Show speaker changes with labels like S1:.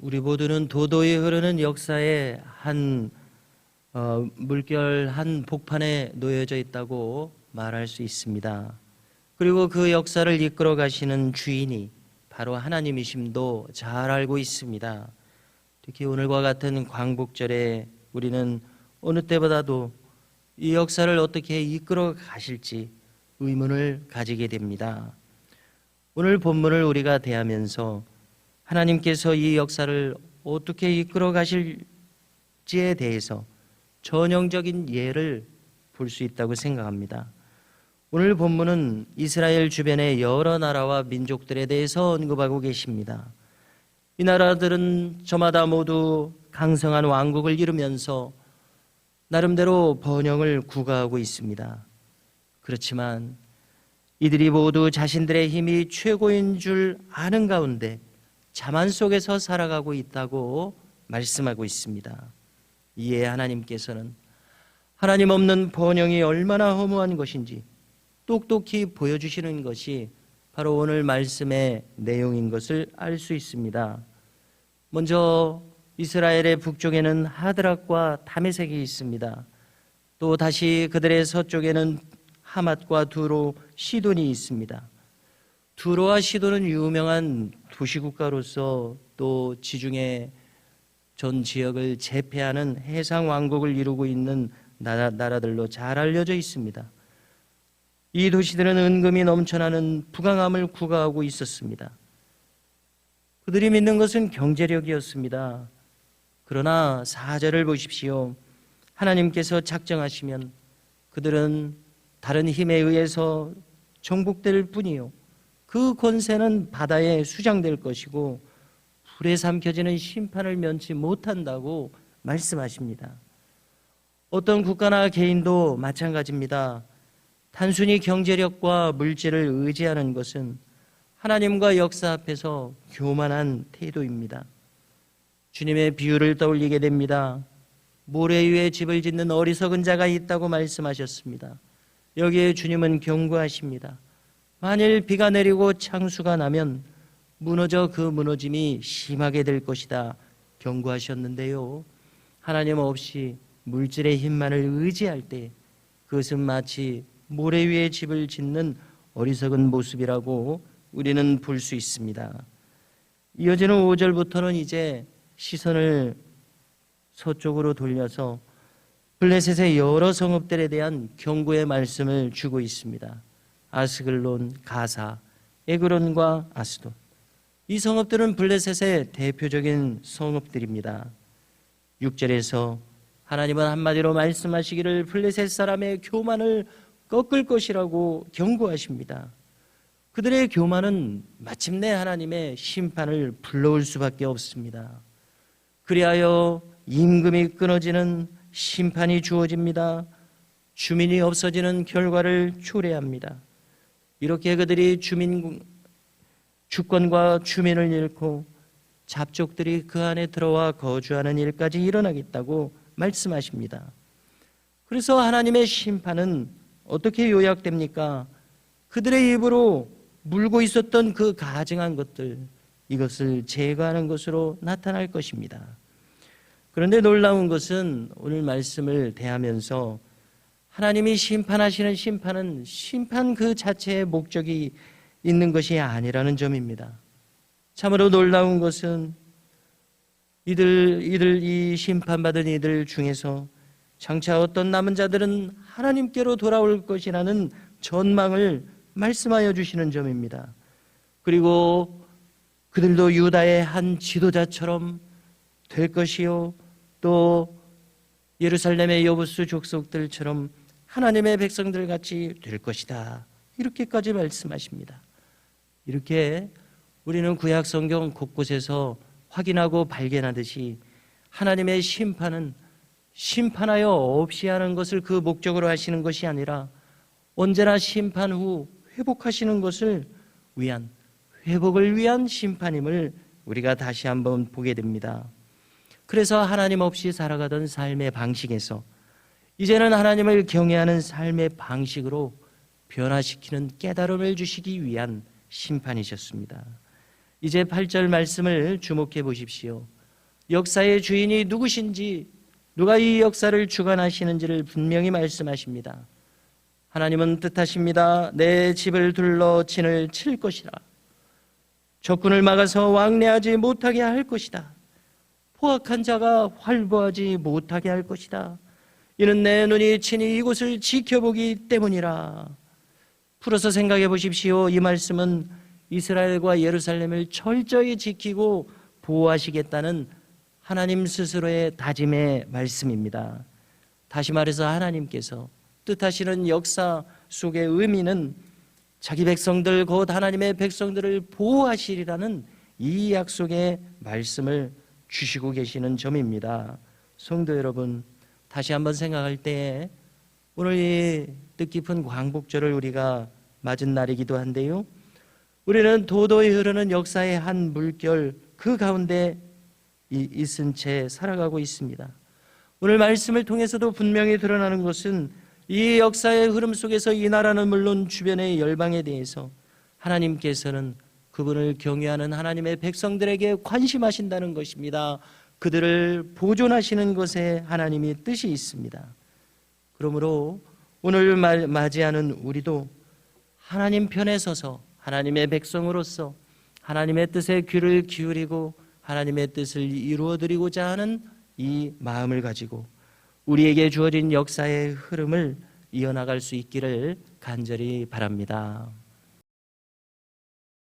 S1: 우리 모두는 도도히 흐르는 역사의 한 어, 물결 한 복판에 놓여져 있다고 말할 수 있습니다. 그리고 그 역사를 이끌어 가시는 주인이 바로 하나님이심도 잘 알고 있습니다. 특히 오늘과 같은 광복절에 우리는 어느 때보다도 이 역사를 어떻게 이끌어 가실지 의문을 가지게 됩니다. 오늘 본문을 우리가 대하면서 하나님께서 이 역사를 어떻게 이끌어 가실지에 대해서 전형적인 예를 볼 수 있다고 생각합니다. 오늘 본문은 이스라엘 주변의 여러 나라와 민족들에 대해서 언급하고 계십니다. 이 나라들은 저마다 모두 강성한 왕국을 이루면서 나름대로 번영을 구가하고 있습니다. 그렇지만 이들이 모두 자신들의 힘이 최고인 줄 아는 가운데 자만 속에서 살아가고 있다고 말씀하고 있습니다. 이에 하나님께서는 하나님 없는 번영이 얼마나 허무한 것인지 똑똑히 보여주시는 것이 바로 오늘 말씀의 내용인 것을 알 수 있습니다. 먼저 이스라엘의 북쪽에는 하드락과 다메섹이 있습니다. 또 다시 그들의 서쪽에는 하맛과 두로, 시돈이 있습니다. 두로와 시돈은 유명한 도시국가로서 또 지중해 전 지역을 제패하는 해상 왕국을 이루고 있는 나라, 나라들로 잘 알려져 있습니다. 이 도시들은 은금이 넘쳐나는 부강함을 구가하고 있었습니다. 그들이 믿는 것은 경제력이었습니다. 그러나 사절을 보십시오. 하나님께서 작정하시면 그들은 다른 힘에 의해서 정복될 뿐이요. 그 권세는 바다에 수장될 것이고 불에 삼켜지는 심판을 면치 못한다고 말씀하십니다. 어떤 국가나 개인도 마찬가지입니다. 단순히 경제력과 물질을 의지하는 것은 하나님과 역사 앞에서 교만한 태도입니다. 주님의 비유를 떠올리게 됩니다. 모래 위에 집을 짓는 어리석은 자가 있다고 말씀하셨습니다. 여기에 주님은 경고하십니다. 만일 비가 내리고 창수가 나면 무너져 그 무너짐이 심하게 될 것이다. 경고하셨는데요. 하나님 없이 물질의 힘만을 의지할 때 그것은 마치 모래 위에 집을 짓는 어리석은 모습이라고 우리는 볼 수 있습니다. 이어지는 5절부터는 이제 시선을 서쪽으로 돌려서 블레셋의 여러 성읍들에 대한 경고의 말씀을 주고 있습니다. 아스글론, 가사, 에그론과 아스돈. 이 성읍들은 블레셋의 대표적인 성읍들입니다. 6절에서 하나님은 한마디로 말씀하시기를 블레셋 사람의 교만을 꺾을 것이라고 경고하십니다. 그들의 교만은 마침내 하나님의 심판을 불러올 수밖에 없습니다. 그리하여 임금이 끊어지는 심판이 주어집니다. 주민이 없어지는 결과를 초래합니다. 이렇게 그들이 주민 주권과 주민을 잃고 잡족들이 그 안에 들어와 거주하는 일까지 일어나겠다고 말씀하십니다. 그래서 하나님의 심판은 어떻게 요약됩니까? 그들의 입으로 물고 있었던 그 가증한 것들 이것을 제거하는 것으로 나타날 것입니다. 그런데 놀라운 것은 오늘 말씀을 대하면서 하나님이 심판하시는 심판은 심판 그 자체의 목적이 있는 것이 아니라는 점입니다. 참으로 놀라운 것은 이들 이들 이 심판받은 이들 중에서 장차 어떤 남은 자들은 하나님께로 돌아올 것이라는 전망을 말씀하여 주시는 점입니다. 그리고 그들도 유다의 한 지도자처럼 될 것이요 또 예루살렘의 여부수 족속들처럼 하나님의 백성들 같이 될 것이다. 이렇게까지 말씀하십니다. 이렇게 우리는 구약 성경 곳곳에서 확인하고 발견하듯이 하나님의 심판은 심판하여 없이 하는 것을 그 목적으로 하시는 것이 아니라 언제나 심판 후 회복하시는 것을 위한 회복을 위한 심판임을 우리가 다시 한번 보게 됩니다. 그래서 하나님 없이 살아가던 삶의 방식에서 이제는 하나님을 경외하는 삶의 방식으로 변화시키는 깨달음을 주시기 위한 심판이셨습니다. 이제 8절 말씀을 주목해 보십시오. 역사의 주인이 누구신지 누가 이 역사를 주관하시는지를 분명히 말씀하십니다. 하나님은 뜻하십니다. 내 집을 둘러 진을 칠 것이라. 적군을 막아서 왕래하지 못하게 할 것이다. 포악한 자가 활보하지 못하게 할 것이다. 이는 내 눈이 친히 이곳을 지켜보기 때문이라. 풀어서 생각해 보십시오. 이 말씀은 이스라엘과 예루살렘을 철저히 지키고 보호하시겠다는 하나님 스스로의 다짐의 말씀입니다. 다시 말해서 하나님께서 뜻하시는 역사 속의 의미는 자기 백성들 곧 하나님의 백성들을 보호하시리라는 이 약속의 말씀을 주시고 계시는 점입니다. 성도 여러분, 다시 한번 생각할 때 오늘 이 뜻깊은 광복절을 우리가 맞은 날이기도 한데요. 우리는 도도히 흐르는 역사의 한 물결 그 가운데 이- 있은 채 살아가고 있습니다. 오늘 말씀을 통해서도 분명히 드러나는 것은 이 역사의 흐름 속에서 이 나라는 물론 주변의 열방에 대해서 하나님께서는 그분을 경외하는 하나님의 백성들에게 관심하신다는 것입니다. 그들을 보존하시는 것에 하나님이 뜻이 있습니다. 그러므로 오늘 말- 맞이하는 우리도 하나님 편에 서서 하나님의 백성으로서 하나님의 뜻에 귀를 기울이고 하나님의 뜻을 이루어 드리고자 하는 이 마음을 가지고 우리에게 주어진 역사의 흐름을 이어나갈 수 있기를 간절히 바랍니다.